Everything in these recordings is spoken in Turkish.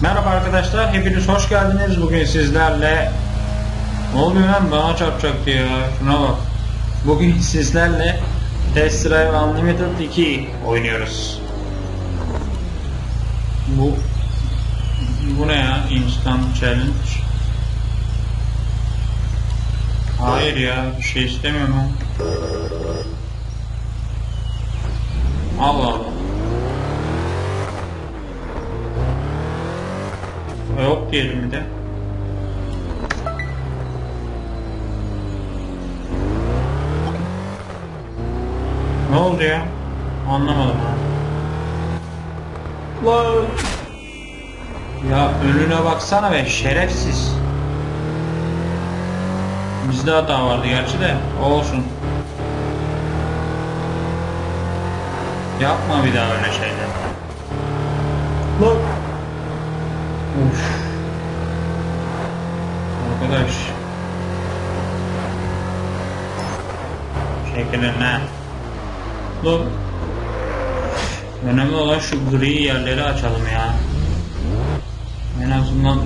Merhaba arkadaşlar, hepiniz hoş geldiniz. Bugün sizlerle... Ne oluyor lan? Bana çarpacaktı ya. Şuna bak. Bugün sizlerle Test Drive Unlimited 2 oynuyoruz. Bu... Bu ne ya? Instant Challenge. Hayır ya, bir şey istemiyorum ben. Allah Allah. Yok diyelim bir de. Ne oldu ya? Anlamadım ha. Ya önüne baksana be şerefsiz. Bizde hata vardı gerçi de olsun. Yapma bir daha öyle şeyler. Lan. Uf. Arkadaş. Şekilin ne? Dur. Önemli olan şu gri yerleri açalım ya. En azından...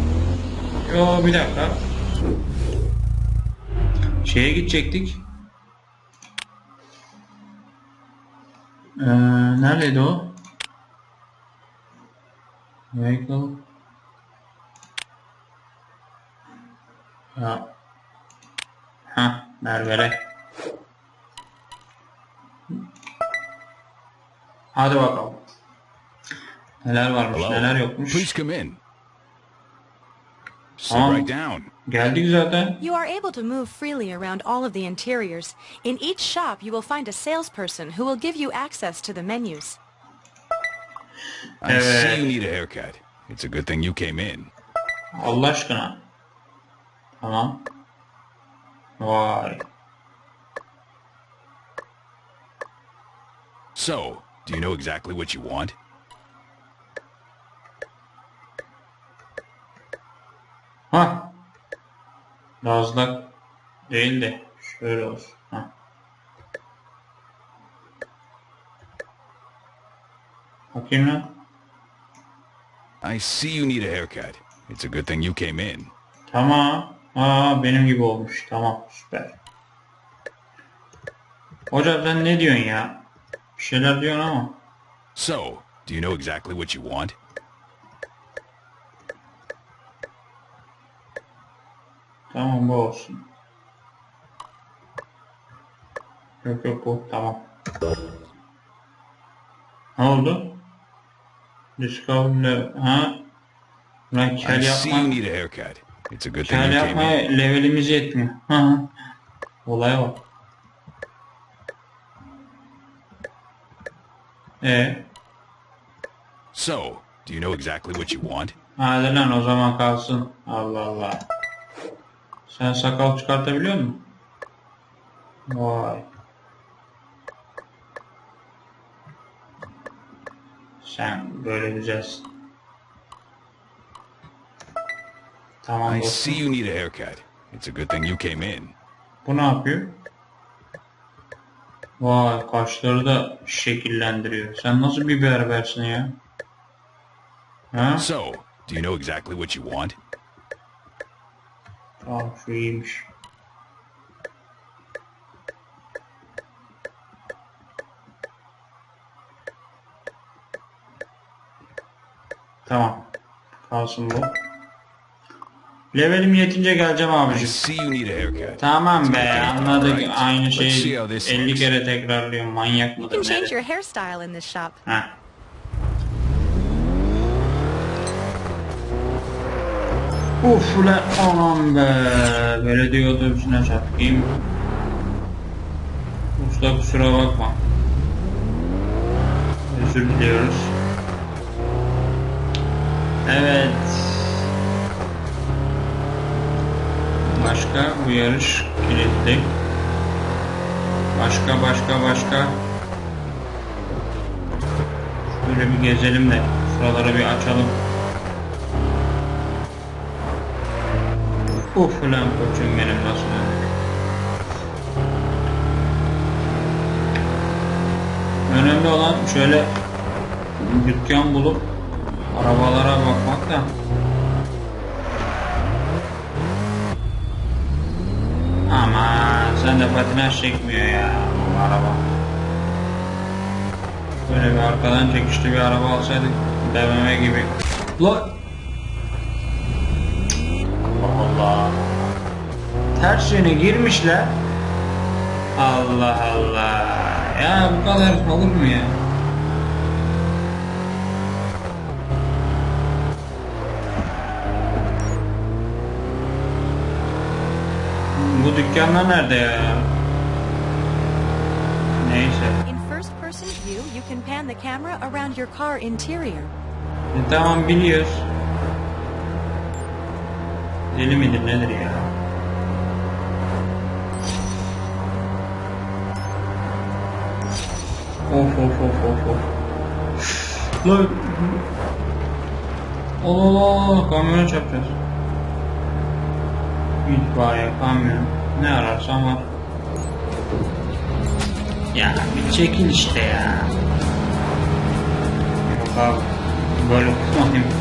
Yo bir dakika. Şeye gidecektik. Ee, neredeydi o? Vehicle. Ya. Ha, berbere. Hadi bakalım. Neler varmış, Hello. neler yokmuş. Please come in. Sit Um, right down. Geldik zaten. You are able to move freely around all of the interiors. In each shop, you will find a salesperson who will give you access to the menus. I see Uh, you need a haircut. It's a good thing you came in. Allah aşkına. Tamam. Vay. So, do you know exactly what you want? Ha. Lazlak değil de şöyle olsun. Ha. Bakayım lan. I see you need a haircut. It's a good thing you came in. Tamam. Aa benim gibi olmuş. Tamam süper. Hocam sen ne diyorsun ya? Bir şeyler diyorsun ama. So, do you know exactly what you want? Tamam bu olsun. Yok yok bu tamam. Ne oldu? Discover ha? Lan kel yapma. Kel in. levelimiz yetmiyor. Hı. Olaya bak. E So, do you know exactly what you want? hadi lan o zaman kalsın. Allah Allah. Sen sakal çıkartabiliyor musun? Vay. Sen böyle güzelsin. Tamam I see you need a haircut. It's a good thing you came in. Bu ne yapıyor? Vay kaşları da şekillendiriyor. Sen nasıl bir berbersin ya? Ha? So, do you know exactly what you want? Tamam şu iyiymiş. Tamam. Kalsın bu. Levelim yetince geleceğim abicim. you. Tamam be Okay, anladık. Aynı şeyi how this 50 looks. kere tekrarlıyorum. Manyak You mıdır can change nedir? your hairstyle in this shop. Ha. Uf ulan aman be. Belediye otobüsüne çarpayım. Usta kusura bakma. Özür diliyoruz. Evet. Başka bu yarış kilitli. Başka başka başka. Böyle bir gezelim de şuraları bir açalım. Uf ulan koçum benim nasıl. Önemli olan şöyle dükkan bulup arabalara bakmak da. Ama sen de patinaj çekmiyor ya bu araba. Böyle bir arkadan çekişli bir araba alsaydık BMW gibi. La Allah. Ters yöne girmişler. Allah Allah. Ya bu kadar olur mu ya? Bu dükkanlar nerede ya? Neyse. In first-person view, you can pan the camera around your car interior. E, tamam biliyoruz. Deli midir nedir ya? Of of of of of. Lan. Allah kamyona çarpacağız. İtfaiye, kamyon. Ne ararsan var. Ya bir çekil işte ya. Yok abi. Böyle tutmayayım.